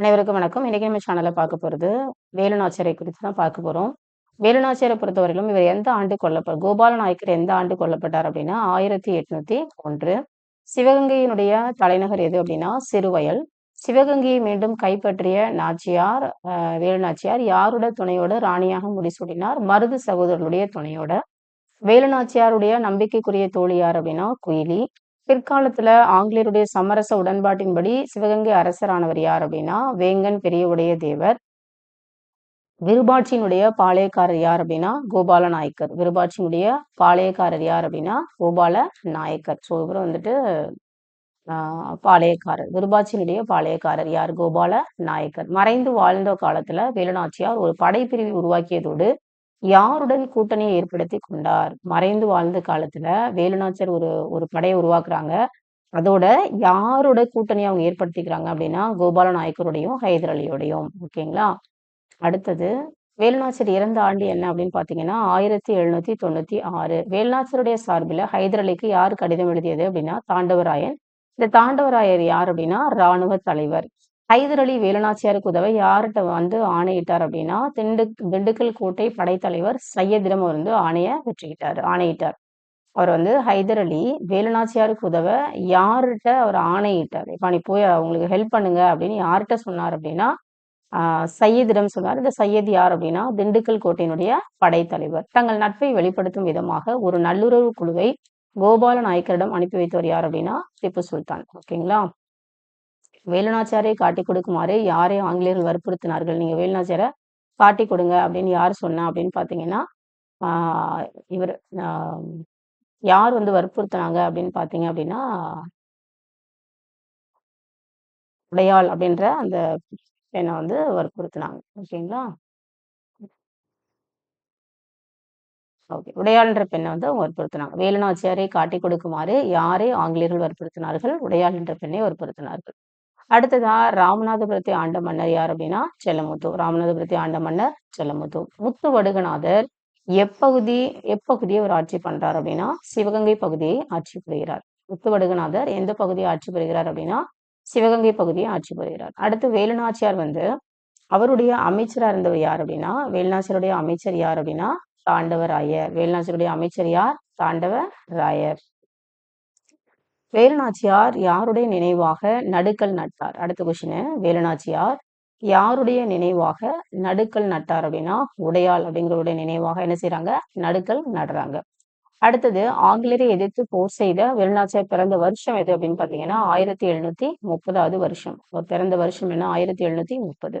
அனைவருக்கும் வணக்கம். இன்றைக்கி நம்ம சேனலில் பார்க்க போறது வேலுநாச்சியரை குறித்து தான் பார்க்க போறோம். வேலுநாச்சியரை பொறுத்தவரையிலும் இவர் எந்த ஆண்டு கொல்லப்ப கோபால நாயக்கர் எந்த ஆண்டு கொல்லப்பட்டார் அப்படின்னா ஆயிரத்தி எட்நூத்தி ஒன்று. சிவகங்கையினுடைய தலைநகர் எது அப்படின்னா சிறுவயல். சிவகங்கையை மீண்டும் கைப்பற்றிய நாச்சியார் வேலுநாச்சியார் யாரோட துணையோட ராணியாக முடிசூடினார்? மருது சகோதரர்களுடைய துணையோட. வேலுநாச்சியாருடைய நம்பிக்கைக்குரிய தோழியார் அப்படின்னா குயிலி. பிற்காலத்துல ஆங்கிலேயருடைய சமரச உடன்பாட்டின்படி சிவகங்கை அரசரானவர் யார் அப்படின்னா வேங்கன் பெரியவுடைய தேவர். விருபாட்சியினுடைய பாளையக்காரர் யார் அப்படின்னா கோபால நாயக்கர் விருபாட்சியினுடைய பாளையக்காரர் யார் அப்படின்னா கோபால நாயக்கர் ஸோ இவர் வந்துட்டு ஆஹ், பாளையக்காரர். விருபாட்சியினுடைய பாளையக்காரர் யார்? கோபால நாயக்கர் மறைந்து வாழ்ந்த காலத்துல வேலுநாச்சியார் ஒரு படைப்பிரிவை உருவாக்கியதோடு யாருடன் கூட்டணியை ஏற்படுத்தி கொண்டார்? மறைந்து வாழ்ந்த காலத்துல வேலுநாச்சர் ஒரு ஒரு படையை உருவாக்குறாங்க. அதோட யாரோட கூட்டணி அவங்க ஏற்படுத்திக்கிறாங்க அப்படின்னா கோபால நாயக்கருடையும் ஹைதர் அலியோடையும். ஓகேங்களா? அடுத்தது வேலுநாச்சர் இறந்த ஆண்டு என்ன அப்படின்னு பாத்தீங்கன்னா ஆயிரத்தி எழுநூத்தி தொண்ணூத்தி ஆறு. வேலுநாச்சருடைய சார்பில் ஹைதர் அலிக்கு யார் கடிதம் எழுதியது அப்படின்னா தாண்டவராயன். இந்த தாண்டவராயர் யார் அப்படின்னா ராணுவ தலைவர். ஹைதர் அலி வேலுநாச்சியாருக்கு உதவ யார்கிட்ட வந்து ஆணையிட்டார் அப்படின்னா திண்டு திண்டுக்கல் கோட்டை படைத்தலைவர் சையதிடம் வந்து ஆணைய வெற்றிக்கிட்டார் ஆணையிட்டார். அவர் வந்து ஹைதர் அலி வேலுநாச்சியாருக்கு உதவ யார்கிட்ட அவர் ஆணையிட்டார்? இப்போ நீ போய் அவங்களுக்கு ஹெல்ப் பண்ணுங்க அப்படின்னு யார்கிட்ட சொன்னார் அப்படின்னா ஆஹ் சையதிடம் சொன்னார். இந்த சையத் யார் அப்படின்னா திண்டுக்கல் கோட்டையினுடைய படைத்தலைவர். தங்கள் நட்பை வெளிப்படுத்தும் விதமாக ஒரு நல்லுறவு குழுவை கோபால நாயக்கரிடம் அனுப்பி வைத்தவர் யார் அப்படின்னா திப்பு சுல்தான். ஓகேங்களா? வேலுநாச்சியாரை காட்டி கொடுக்குமாறு யாரை ஆங்கிலேயர்கள் வற்புறுத்தினார்கள்? நீங்க வேலுநாச்சாரை காட்டி கொடுங்க அப்படின்னு யார் சொன்னா அப்படின்னு பாத்தீங்கன்னா ஆஹ் இவர் ஆஹ் யார் வந்து வற்புறுத்தினாங்க அப்படின்னு பாத்தீங்க அப்படின்னா உடையாள் அப்படின்ற அந்த பெண்ணை வந்து வற்புறுத்தினாங்க. ஓகேங்களா? ஓகே. உடையாள்ன்ற பெண்ணை வந்து அவங்க வற்புறுத்தினாங்க. வேலுநாச்சியாரை காட்டி கொடுக்குமாறு யாரை ஆங்கிலேயர்கள் வற்புறுத்தினார்கள்? உடையாள் என்ற பெண்ணை வற்புறுத்தினார்கள். அடுத்ததா ராமநாதபுரத்தை ஆண்ட மன்னர் யார் அப்படின்னா செல்லமுத்து. ராமநாதபுரத்தை ஆண்ட மன்னர் செல்லமுத்து. முத்து வடுகநாதர் எப்பகுதி எப்பகுதியை அவர் ஆட்சி பண்றார் அப்படின்னா சிவகங்கை பகுதியை ஆட்சி புரிகிறார். முத்து வடுகநாதர் எந்த பகுதியை ஆட்சி புரிகிறார் அப்படின்னா சிவகங்கை பகுதியை ஆட்சி புரிகிறார். அடுத்து வேலுநாச்சியார் வந்து அவருடைய அமைச்சரா இருந்தவர் யார் அப்படின்னா வேலுநாச்சியருடைய அமைச்சர் யார் அப்படின்னா தாண்டவராயர். வேலுநாச்சியருடைய அமைச்சர் யார்? தாண்டவராயர். வேலுநாச்சியார் யாருடைய நினைவாக நடுக்கல் நட்டார்? அடுத்த கொஸ்டின் வேலுநாச்சியார் யாருடைய நினைவாக நடுக்கல் நட்டார் அப்படின்னா உடையாள் அப்படிங்கிறவருடைய நினைவாக என்ன செய்யறாங்க நடுக்கல் நடுறாங்க. அடுத்தது ஆங்கிலேயரை எதிர்த்து போர் செய்த வேலுநாச்சியார் பிறந்த வருஷம் எது அப்படின்னு பாத்தீங்கன்னா ஆயிரத்தி எழுநூத்தி முப்பதாவது வருஷம். பிறந்த வருஷம் என்ன? ஆயிரத்தி எழுநூத்தி முப்பது.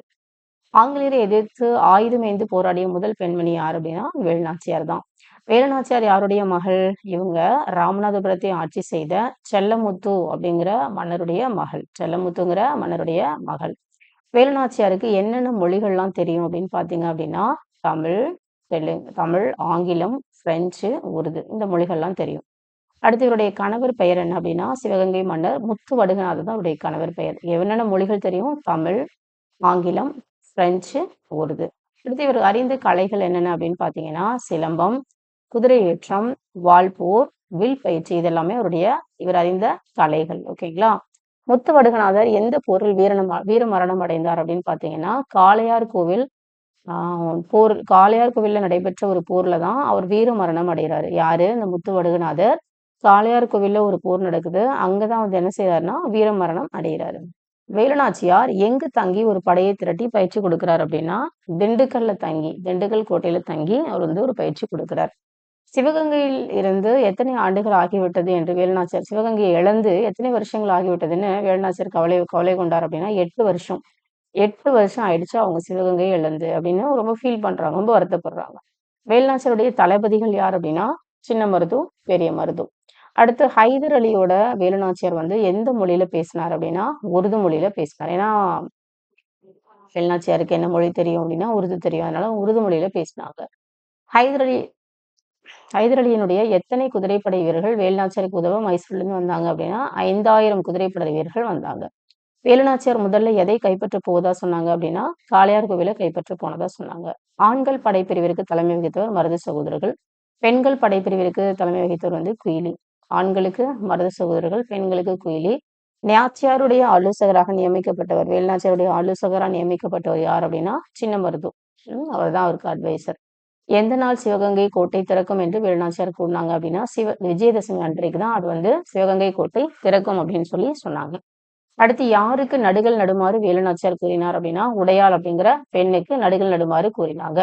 ஆங்கிலேயரை எதிர்த்து ஆயுதம் ஏந்து போராடிய முதல் பெண்மணி யார் அப்படின்னா வேலுநாச்சியார் தான். வேலுநாச்சியார் யாருடைய மகள்? இவங்க ராமநாதபுரத்தை ஆட்சி செய்த செல்லமுத்து அப்படிங்கிற மன்னருடைய மகள். செல்லமுத்துங்கிற மன்னருடைய மகள். வேலுநாச்சியாருக்கு என்னென்ன மொழிகள்லாம் தெரியும் அப்படின்னு பாத்தீங்க அப்படின்னா தமிழ் தெலுங்கு தமிழ் ஆங்கிலம் பிரெஞ்சு உருது. இந்த மொழிகள்லாம் தெரியும். அடுத்து இவருடைய கணவர் பெயர் என்ன அப்படின்னா சிவகங்கை மன்னர் முத்து வடுகநாதர் தான் அவருடைய கணவர் பெயர். என்னென்ன மொழிகள் தெரியும்? தமிழ் ஆங்கிலம் பிரெஞ்சு உருது. அடுத்து இவர் அறிந்த கலைகள் என்னென்ன அப்படின்னு பார்த்தீங்கன்னா சிலம்பம் குதிரை ஏற்றம் வால்போர் வில் பயிற்சி இதெல்லாமே அவருடைய இவர் அறிந்த கலைகள். ஓகேங்களா முத்து வடுகநாதர் எந்த போரில் வீரணம் வீர மரணம் அடைந்தார் அப்படின்னு பார்த்தீங்கன்னா காளையார் கோவில் ஆஹ் போர் காளையார் கோவில்ல நடைபெற்ற ஒரு போர்ல தான் அவர் வீர மரணம் அடைகிறாரு. யாரு? இந்த முத்து வடுகநாதர். காளையார் கோவில்ல ஒரு போர் நடக்குது. அங்கதான் வந்து என்ன செய்யறாருன்னா வீர மரணம் அடைகிறாரு. வேலுநாச்சியார் எங்கு தங்கி ஒரு படையை திரட்டி பயிற்சி கொடுக்கிறார் அப்படின்னா திண்டுக்கல்ல தங்கி திண்டுக்கல் கோட்டையில தங்கி அவர் வந்து ஒரு பயிற்சி கொடுக்கிறார். சிவகங்கையில் இருந்து எத்தனை ஆண்டுகள் ஆகிவிட்டது என்று வேலுநாச்சியார் சிவகங்கையை இழந்து எத்தனை வருஷங்கள் ஆகிவிட்டதுன்னு வேலுநாச்சியார் கவலை கவலை கொண்டார் அப்படின்னா எட்டு வருஷம். எட்டு வருஷம் ஆயிடுச்சு அவங்க சிவகங்கையை இழந்து அப்படின்னு ரொம்ப ஃபீல் பண்றாங்க ரொம்ப வருத்தப்படுறாங்க. வேலுநாச்சியாருடைய தளபதிகள் யார் அப்படின்னா சின்ன மருது பெரிய மருது. அடுத்து ஹைதர் அலியோட வேலுநாச்சியார் வந்து எந்த மொழியில பேசினார் அப்படின்னா உருது மொழியில பேசினார். ஏன்னா வேலுநாச்சியாருக்கு என்ன மொழி தெரியும் அப்படின்னா உருது தெரியும். அதனால உருது மொழியில பேசினாங்க. ஹைதர் அலி ஹைதர் அலியினுடைய எத்தனை குதிரைப்படை வீரர்கள் வேலுநாச்சியாருக்கு உதவ மைசூர்ல இருந்து வந்தாங்க அப்படின்னா ஐந்தாயிரம் குதிரைப்படை வீரர்கள் வந்தாங்க. வேலுநாச்சியார் முதல்ல எதை கைப்பற்ற போவதா சொன்னாங்க அப்படின்னா காளையார் கோவிலை கைப்பற்ற போனதா சொன்னாங்க. ஆண்கள் படைப்பிரிவிற்கு தலைமை வகித்தவர் மருது சகோதரர்கள் பெண்கள் படைப்பிரிவிற்கு தலைமை வகித்தவர் வந்து குயிலி. ஆண்களுக்கு மருது சகோதரர்கள் பெண்களுக்கு குயிலி. நாச்சியாருடைய ஆலோசகராக நியமிக்கப்பட்டவர் வேலுநாச்சியாருடைய ஆலோசகராக நியமிக்கப்பட்டவர் யார் அப்படின்னா சின்ன மருது அவர் தான் அவருக்கு அட்வைசர் எந்த நாள் சிவகங்கை கோட்டை திறக்கும் என்று வேலுநாச்சியார் கூறினாங்க அப்படின்னா சிவ விஜயதசமி அன்றைக்கு தான் அது வந்து சிவகங்கை கோட்டை திறக்கும் அப்படின்னு சொல்லி சொன்னாங்க. அடுத்து யாருக்கு நடுகள் நடுமாறு வேலுநாச்சியார் கூறினார் அப்படின்னா உடையாள் அப்படிங்கிற பெண்ணுக்கு நடுகள் நடுமாறு கூறினாங்க.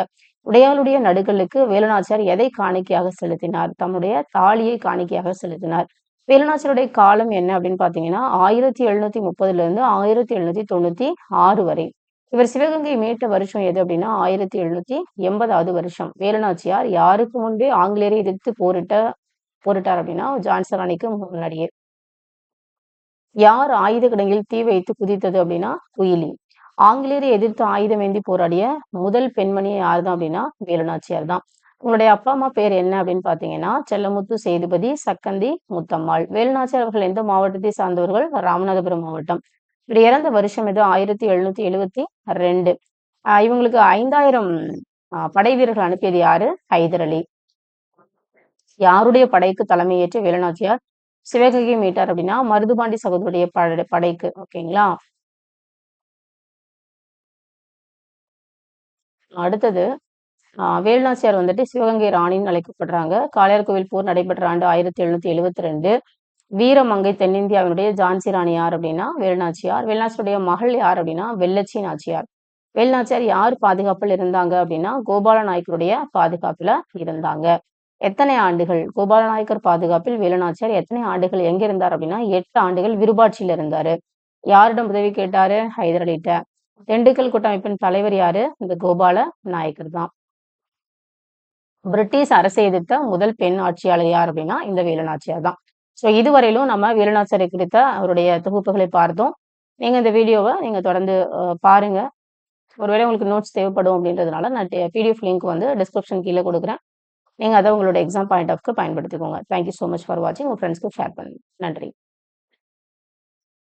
உடையாளுடைய நடுகளுக்கு வேலுநாச்சியார் எதை காணிக்கையாக செலுத்தினார்? தம்முடைய தாலியை காணிக்கையாக செலுத்தினார். வேலுநாச்சியருடைய காலம் என்ன அப்படின்னு பாத்தீங்கன்னா ஆயிரத்தி எழுநூத்தி முப்பதுல இருந்து ஆயிரத்தி எழுநூத்தி தொண்ணூத்தி ஆறு வரை. இவர் சிவகங்கை மீட்ட வருஷம் எது அப்படின்னா ஆயிரத்தி எழுநூத்தி எண்பதாவது வருஷம். வேலுநாச்சியார் யாருக்கு முன்பே ஆங்கிலேயரை எதிர்த்து போரிட்ட போரிட்டார் அப்படின்னா ஜான்சன் அணிக்கு முன்னாடியே. யார் ஆயுத கிடங்கில் தீ வைத்து குதித்தது அப்படின்னா குயிலி. ஆங்கிலேயரை எதிர்த்து ஆயுதம் ஏந்தி போராடிய முதல் பெண்மணி யார் தான் அப்படின்னா வேலுநாச்சியார் தான். உங்களுடைய அப்பா அம்மா பேர் என்ன அப்படின்னு பாத்தீங்கன்னா செல்லமுத்து சேதுபதி சக்கந்தி முத்தம்மாள். வேலுநாச்சியார் அவர்கள் எந்த மாவட்டத்தை சார்ந்தவர்கள்? ராமநாதபுரம் மாவட்டம். இப்படி இறந்த வருஷம் எது? ஆயிரத்தி எழுநூத்தி எழுபத்தி ரெண்டு. இவங்களுக்கு ஐந்தாயிரம் படை வீரர்கள் அனுப்பியது யாரு? ஹைதர் அலி. யாருடைய படைக்கு தலைமையேற்று வேலுநாச்சியார் சிவகங்கை மீட்டார் அப்படின்னா மருதுபாண்டி சகோதரிய படை படைக்கு. ஓகேங்களா? அடுத்தது வேலுநாச்சியார் வந்துட்டு சிவகங்கை ராணின்னு அழைக்கப்படுறாங்க. காளையார் கோவில் போர் நடைபெற்ற ஆண்டு ஆயிரத்தி எழுநூத்தி எழுபத்தி ரெண்டு. வீரமங்கை தென்னிந்தியாவினுடைய ஜான்சி ராணி யார் அப்படின்னா வேலுநாச்சியார். வேலுநாச்சியுடைய மகள் யார் அப்படின்னா வெள்ளச்சி நாச்சியார். வேலுநாச்சியார் யார் பாதுகாப்பில் இருந்தாங்க அப்படின்னா கோபால நாயக்கருடைய பாதுகாப்புல இருந்தாங்க. எத்தனை ஆண்டுகள்? கோபால நாயக்கர் பாதுகாப்பில் வேலுநாச்சியார் எத்தனை ஆண்டுகள்? எங்க இருந்தார் அப்படின்னா எட்டு ஆண்டுகள் விருபாட்சியில இருந்தாரு. யாரிடம் உதவி கேட்டாரு? ஹைதர் அலிட்ட திண்டுக்கல் கூட்டமைப்பின் தலைவர் யாரு? இந்த கோபால நாயக்கர் தான். பிரிட்டிஷ் அரசை எதிர்த்த முதல் பெண் ஆட்சியாளர் யார் அப்படின்னா இந்த வேலுநாச்சியார் தான். ஸோ இதுவரையிலும் நம்ம வேலுநாச்சியாரை குறித்த அவருடைய தொகுப்புகளை பார்த்தோம். நீங்கள் இந்த வீடியோவை நீங்கள் தொடர்ந்து பாருங்கள் ஒருவேளை உங்களுக்கு நோட்ஸ் தேவைப்படும் அப்படின்றதுனால நான் பிடிஎஃப் லிங்க் வந்து டிஸ்கிரிப்ஷன் கீழே கொடுக்குறேன். நீங்கள் அதை உங்களோட எக்ஸாம் பாயிண்ட் ஆஃப்க்கு பயன்படுத்திக்கோங்க. தேங்க்யூ ஸோ மச் ஃபார் வாட்சிங் உங்கள் ஃப்ரெண்ட்ஸ்க்கு ஷேர் பண்ணுங்க. நன்றி.